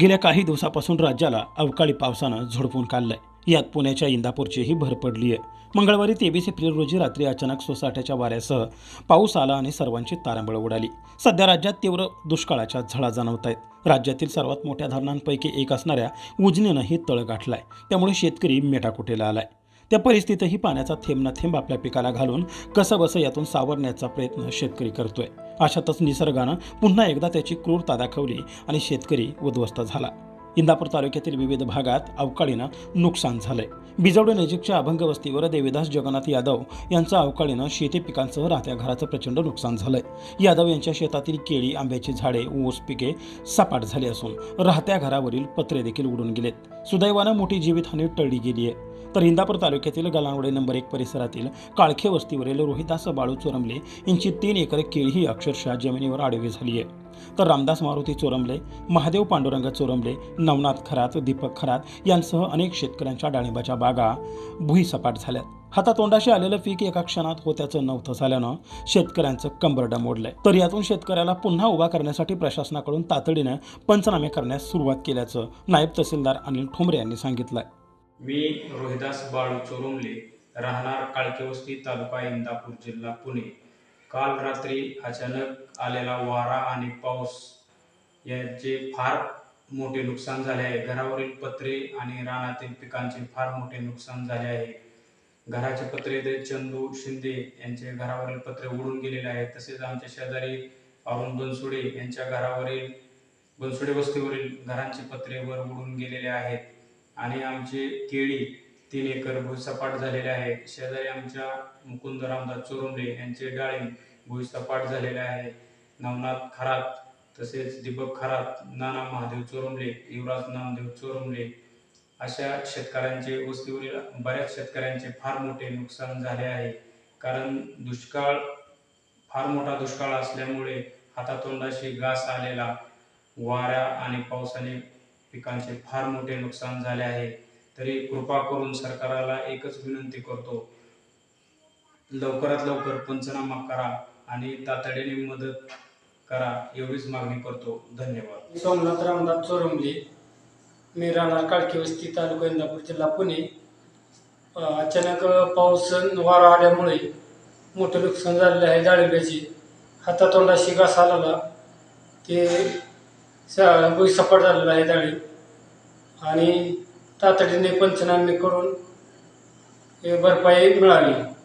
गेल्या काही दिवसापासून राज्याला अवकाळी पावसानं झोडपून काढलंय. यात पुण्याच्या इंदापूरचीही भर पडली आहे. मंगळवारी तेवीस एप्रिल रोजी रात्री अचानक सोसाट्याच्या वाऱ्यासह पाऊस आला आणि सर्वांची तारांबळ उडाली. सध्या राज्यात तीव्र दुष्काळाच्या झळा जाणवत आहेत राज्यातील सर्वात मोठ्या धरणांपैकी एक असणाऱ्या उजनीनंही तळ गाठलाय. त्यामुळे शेतकरी मेटाकुटेला आलाय. त्या परिस्थितीतही पाण्याचा थेंब ना थेंब आपल्या पिकाला घालून कसं बसं यातून सावरण्याचा प्रयत्न शेतकरी करतोय. अशातच निसर्गानं पुन्हा एकदा त्याची क्रूरता दाखवली आणि शेतकरी उद्ध्वस्त झाला. इंदापूर तालुक्यातील विविध भागात अवकाळीनं नुकसान झालंय. बिजवडे नजीकच्या अभंग वस्तीवर देवीदास जगन्नाथ यादव यांचं अवकाळीनं शेती पिकांसह राहत्या घराचं प्रचंड नुकसान झालंय. यादव यांच्या शेतातील केळी आंब्याची झाडे ऊस पिके सपाट झाली असून राहत्या घरावरील पत्रे देखील उडून गेलेत. सुदैवानं मोठी जीवितहानी टळली गेली आहे तर इंदापूर तालुक्यातील गलांवडे नंबर एक परिसरातील काळखे वस्तीवरील रोहिदास बाळू चोरमले यांची तीन एकर केळी ही अक्षरशः जमिनीवर आडवी झाली आहे. तर रामदास मारुती चोरमले महादेव पांडुरंग चोरमले नवनाथ खरात दीपक खरात यांसह अनेक शेतकऱ्यांच्या डाळिंबाच्या बागा भुईसपाट झाल्यात. हातातोंडाशी आलेलं पीक एका क्षणात होत्याचं नव्हतं झाल्यानं शेतकऱ्यांचं कंबरडं मोडलंय तर यातून शेतकऱ्याला पुन्हा उभा करण्यासाठी प्रशासनाकडून तातडीनं पंचनामे करण्यास सुरुवात केल्याचं नायब तहसीलदार अनिल ठोंबरे यांनी सांगितलंय. मी रोहिदास बाळू चोरुमले राहणार काळकेवस्ती तालुका इंदापूर जिल्हा पुणे. काल रात्री अचानक आलेला वारा आणि पाऊस याचे फार मोठे नुकसान झाले आहे. घरावरील पत्रे आणि रानातील पिकांचे फार मोठे नुकसान झाले आहे. घराचे पत्रे ते चंदू शिंदे यांचे घरावरील पत्रे उडून गेलेले आहेत. तसेच आमच्या शेजारी अरुण बनसुडे यांच्या घरावरील बनसुडे वस्तीवरील घरांचे पत्रे वर उडून गेलेले आहेत. आणि आमचे केळी तीन एकर भुईसपाट झालेले आहे. शेजारी आमच्या मुकुंद रामदास चोरुंडे यांचे डाळिंब भुईसपाट झालेले आहे. नवनाथ खरात तसेच दीपक खरात नाना महादेव चोरुमले युवराज नामदेव चोरुमले अशा शेतकऱ्यांचे वस्तीवरील बऱ्याच शेतकऱ्यांचे फार मोठे नुकसान झाले आहे. कारण दुष्काळ फार मोठा दुष्काळ असल्यामुळे हातातोंडाशी घास आलेला वाऱ्या आणि पावसाने पिकांचे फार मोठे नुकसान झाले आहे. तरी कृपा करून सरकाराला एकच विनंती करतो. लवकरात लवकर पंचनामा करा आणि तातडीने मदत करा एवढीच मागणी करतो. धन्यवाद. सोमनाथ रामदास चोरंबली मी राहणार काळकी वस्ती तालुका इंदापूर जिल्हा पुणे. अचानक पाऊस वारा आल्यामुळे मोठं नुकसान झालेलं आहे. डाळिंब्याची हातातोंडाशी घास आलेला. ते स- सपाट झालेलं आहे जाळी. आणि तातडीने पंचनामे करून हे भरपाई मिळाली.